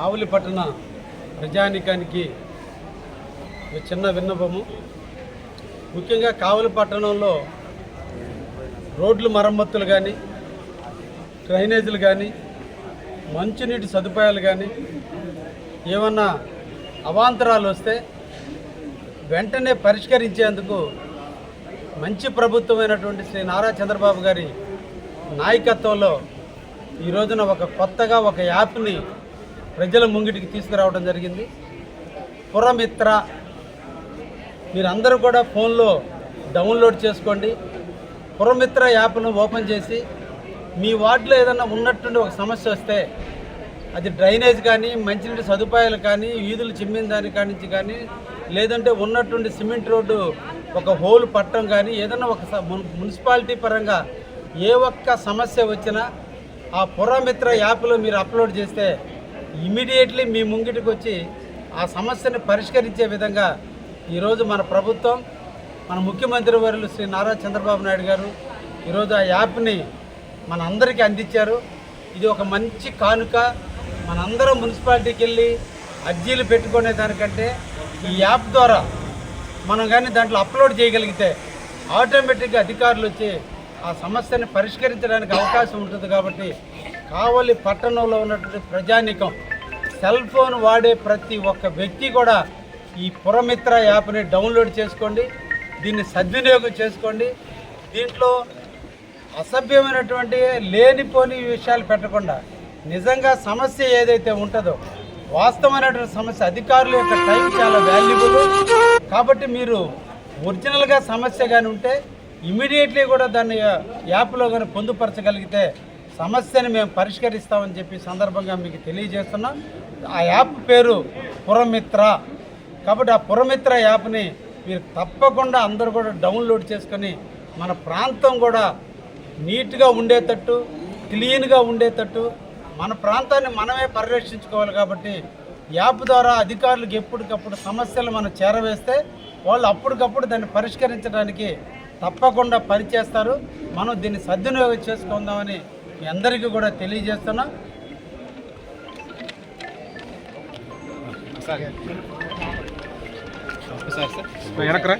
కావలి పట్టణ ప్రజానికానికి ఒక చిన్న విన్నపము. ముఖ్యంగా కావలి పట్టణంలో రోడ్లు మరమ్మతులు కానీ డ్రైనేజీలు కానీ మంచినీటి సదుపాయాలు కానీ ఏమన్నా అవాంతరాలు వస్తే వెంటనే పరిష్కరించేందుకు మంచి ప్రభుత్వమైనటువంటి శ్రీ నారా చంద్రబాబు గారి నాయకత్వంలో ఈ రోజున ఒక కొత్తగా ఒక యాప్ని ప్రజల ముంగిటికి తీసుకురావడం జరిగింది. పురమిత్ర మీరందరూ కూడా ఫోన్లో డౌన్లోడ్ చేసుకోండి. పురమిత్ర యాప్ను ఓపెన్ చేసి మీ వార్డులో ఏదైనా ఉన్నట్టుండి ఒక సమస్య వస్తే అది డ్రైనేజ్ కానీ మంచినీటి సదుపాయాలు కానీ వీధులు చిమ్మిన దాని కానించి నుంచి కానీ లేదంటే ఉన్నట్టుండి సిమెంట్ రోడ్డు ఒక హోల్ పట్టడం కానీ ఏదైనా ఒక స- మున్- మున్సిపాలిటీ పరంగా ఏ ఒక్క సమస్య వచ్చినా ఆ పురమిత్ర యాప్లో మీరు అప్లోడ్ చేస్తే ఇమీడియట్లీ మీ ముంగిటికి వచ్చి ఆ సమస్యను పరిష్కరించే విధంగా ఈరోజు మన ప్రభుత్వం మన ముఖ్యమంత్రి వర్యులు శ్రీ నారా చంద్రబాబు నాయుడు గారు ఈరోజు ఆ యాప్ని మన అందరికీ అందించారు. ఇది ఒక మంచి కానుక. మనందరం మున్సిపాలిటీకి వెళ్ళి అర్జీలు పెట్టుకునే దానికంటే ఈ యాప్ ద్వారా మనం కానీ దాంట్లో అప్లోడ్ చేయగలిగితే ఆటోమేటిక్గా అధికారులు వచ్చి ఆ సమస్యని పరిష్కరించడానికి అవకాశం ఉంటుంది కాబట్టి కావలి పట్టణంలో ఉన్నటువంటి ప్రజానికం సెల్ ఫోన్ వాడే ప్రతి ఒక్క వ్యక్తి కూడా ఈ పురమిత్ర యాప్ని డౌన్లోడ్ చేసుకోండి దీన్ని సద్వినియోగం చేసుకోండి. దీంట్లో అసభ్యమైనటువంటి లేనిపోని విషయాలు పెట్టకుండా నిజంగా సమస్య ఏదైతే ఉంటుందో వాస్తవమైనటువంటి సమస్య అధికారుల యొక్క టైం చాలా వాల్యుబుల్. కాబట్టి మీరు ఒరిజినల్గా సమస్య కానీ ఉంటే ఇమీడియట్లీ కూడా దాన్ని యాప్లో కానీ పొందుపరచగలిగితే సమస్యని మేము పరిష్కరిస్తామని చెప్పి సందర్భంగా మీకు తెలియజేస్తున్నాం. ఆ యాప్ పేరు పురమిత్ర. కాబట్టి ఆ పురమిత్ర యాప్ని మీరు తప్పకుండా అందరూ కూడా డౌన్లోడ్ చేసుకొని మన ప్రాంతం కూడా నీట్గా ఉండేటట్టు క్లీన్గా ఉండేటట్టు మన ప్రాంతాన్ని మనమే పరిరక్షించుకోవాలి కాబట్టి యాప్ ద్వారా అధికారులకు ఎప్పటికప్పుడు సమస్యలు మనం చేరవేస్తే వాళ్ళు అప్పటికప్పుడు దాన్ని పరిష్కరించడానికి తప్పకుండా పనిచేస్తారు. మనం దీన్ని సద్వినియోగం చేసుకుందామని మీ అందరికీ కూడా తెలియజేస్తున్నాం. వెనకరా